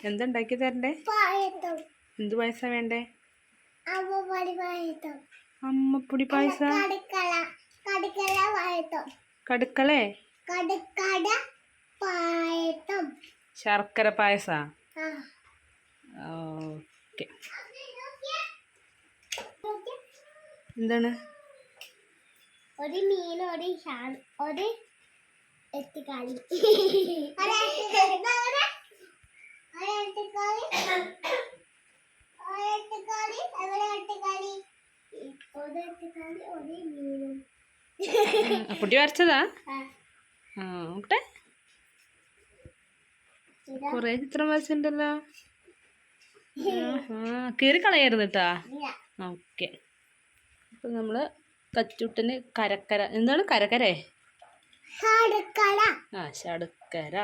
എന്താ ഉണ്ടാക്കി തരണ്ടേ എന്ത് പായസ വേണ്ടേ? അമ്മപ്പൊടി പായസ. കടുക്കള. ശർക്കര പായസ? ഓക്കെ. എന്താണ്? ഒരു മീൻ ഒരു ഒരു എത്തിക്കാളി. അപ്പുട്ടി വരച്ചതാ? നോക്കട്ടെ കുറേ ചിത്രം വരച്ചിട്ടുണ്ടല്ലോ. കീറി കളയരുത് കേട്ടാ ഓക്കെ. അപ്പൊ നമ്മൾ കച്ചുട്ടന് കരക്കര. എന്താണ് കരക്കരേ? ആ ശർക്കര.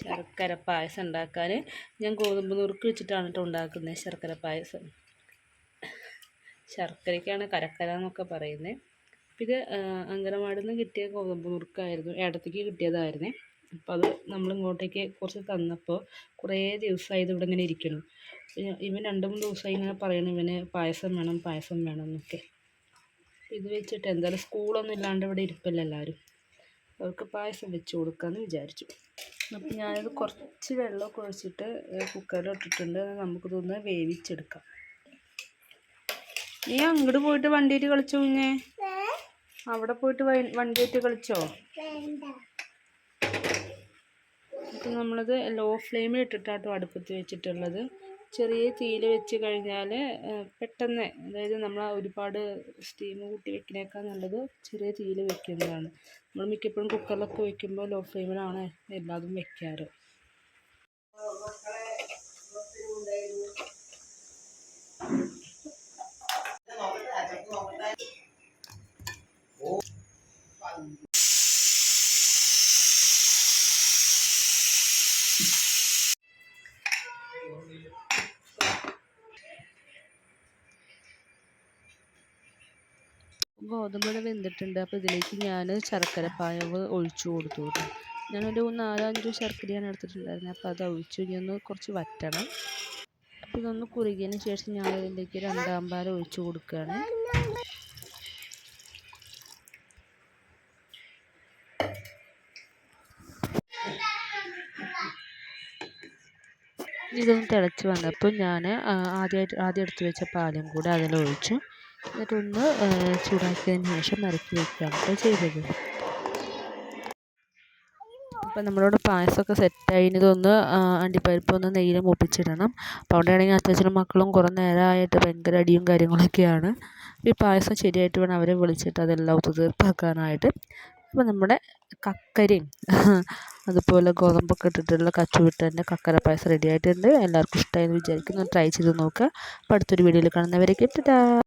ശർക്കര പായസം ഉണ്ടാക്കാൻ ഞാൻ ഗോതമ്പ് നുറുക്ക് വെച്ചിട്ടാണ് കേട്ടോ ഉണ്ടാക്കുന്നത് ശർക്കര പായസം. ശർക്കരയ്ക്കാണ് കരക്കര എന്നൊക്കെ പറയുന്നത് ഇത് അങ്കനവാടിയിൽ നിന്ന് കിട്ടിയ ഗോതമ്പ് നുറുക്കായിരുന്നു. ഇടത്തേക്ക് കിട്ടിയതായിരുന്നേ. അപ്പോൾ അത് നമ്മൾ ഇങ്ങോട്ടേക്ക് കുറച്ച് തന്നപ്പോൾ കുറേ ദിവസമായി ഇവിടെ ഇങ്ങനെ ഇരിക്കണം ഇവൻ രണ്ട് മൂന്ന് ദിവസമായി ഇങ്ങനെ പറയണം ഇവന് പായസം വേണം പായസം വേണം എന്നൊക്കെ. ഇത് വെച്ചിട്ട് എന്തായാലും സ്കൂളൊന്നും ഇല്ലാണ്ട് ഇവിടെ ഇരിപ്പല്ല എല്ലാവരും അവർക്ക് പായസം വെച്ച് കൊടുക്കാമെന്ന് വിചാരിച്ചു. അപ്പോൾ ഞാനത് കുറച്ച് വെള്ളമൊക്കെ ഒഴിച്ചിട്ട് കുക്കറിൽ ഇട്ടിട്ടുണ്ട് നമുക്ക് നമുക്കിതൊന്ന് വേവിച്ചെടുക്കാം. നീ അങ്ങോട്ട് പോയിട്ട് വണ്ടിയിട്ട് കളിച്ചോ കുഞ്ഞേ? അവിടെ പോയിട്ട് വണ്ടിയിട്ട് കളിച്ചോ? നമ്മളത് ലോ ഫ്ലെയിമിൽ ഇട്ടിട്ടാട്ടോ അടുപ്പത്ത് വെച്ചിട്ടുള്ളത്. ചെറിയ തീയിൽ വെച്ച് കഴിഞ്ഞാൽ പെട്ടെന്ന് അതായത് നമ്മൾ ഒരുപാട് സ്റ്റീം കൂട്ടി വെക്കുന്നേക്കാൾ നല്ലത് ചെറിയ തീയിൽ വെക്കുന്നതാണ്. നമ്മൾ മിക്കപ്പോഴും കുക്കറിലൊക്കെ വെക്കുമ്പോൾ ലോ ഫ്ലെയിമിലാണ് എല്ലാതും വെക്കാറ്. ഗോതമ്പ് വെന്തിട്ടുണ്ട്. അപ്പോൾ ഇതിലേക്ക് ഞാൻ ശർക്കര പായവ് ഒഴിച്ചു കൊടുത്തു കേട്ടോ ഞാനൊരു നാലോ അഞ്ചോ ശർക്കരയാണ് എടുത്തിട്ടുണ്ടായിരുന്നത് അപ്പോൾ അത് ഒഴിച്ചു. ഇനി ഒന്ന് കുറച്ച് വറ്റണം. അപ്പോൾ ഇതൊന്ന് കുറുകിയതിന് ശേഷം ഞാൻ ഇതിലേക്ക് രണ്ടാം ഒഴിച്ചു കൊടുക്കുകയാണ് ഇതൊന്ന് തിളച്ച് വന്നപ്പോൾ ഞാൻ ആദ്യമായിട്ട് ആദ്യം എടുത്ത് വെച്ച പാലും കൂടെ അതിലൊഴിച്ചു. എന്നിട്ടൊന്ന് ചൂടാക്കിയതിന് ശേഷം ഇറക്കി വെക്കുകയാണ് കേട്ടോ ചെയ്തത്. അപ്പം നമ്മളോട് പായസമൊക്കെ സെറ്റായി. ഇതൊന്ന് അണ്ടിപ്പരിപ്പ് ഒന്ന് നെയ്യിൽ മുപ്പിച്ചിടണം. അപ്പോൾ അവിടെ ആണെങ്കിൽ അച്ഛനും മക്കളും കുറേ നേരമായിട്ട് ഭയങ്കര അടിയും കാര്യങ്ങളൊക്കെയാണ്. ഈ പായസം ശരിയായിട്ട് വേണം അവരെ വിളിച്ചിട്ട് അതെല്ലാം ഒത്തുതീർപ്പാക്കാനായിട്ട് അപ്പോൾ നമ്മുടെ കക്കരിയും അതുപോലെ ഗോതമ്പൊക്കെ ഇട്ടിട്ടുള്ള കച്ചുവിട്ടന്റെ കക്കര പായസം റെഡി ആയിട്ടുണ്ട്. എല്ലാവർക്കും ഇഷ്ടമായി എന്ന് വിചാരിക്കുന്നു ട്രൈ ചെയ്ത് നോക്കുക. അപ്പോൾ അടുത്തൊരു വീഡിയോയിൽ കാണുന്നവരെ ടാ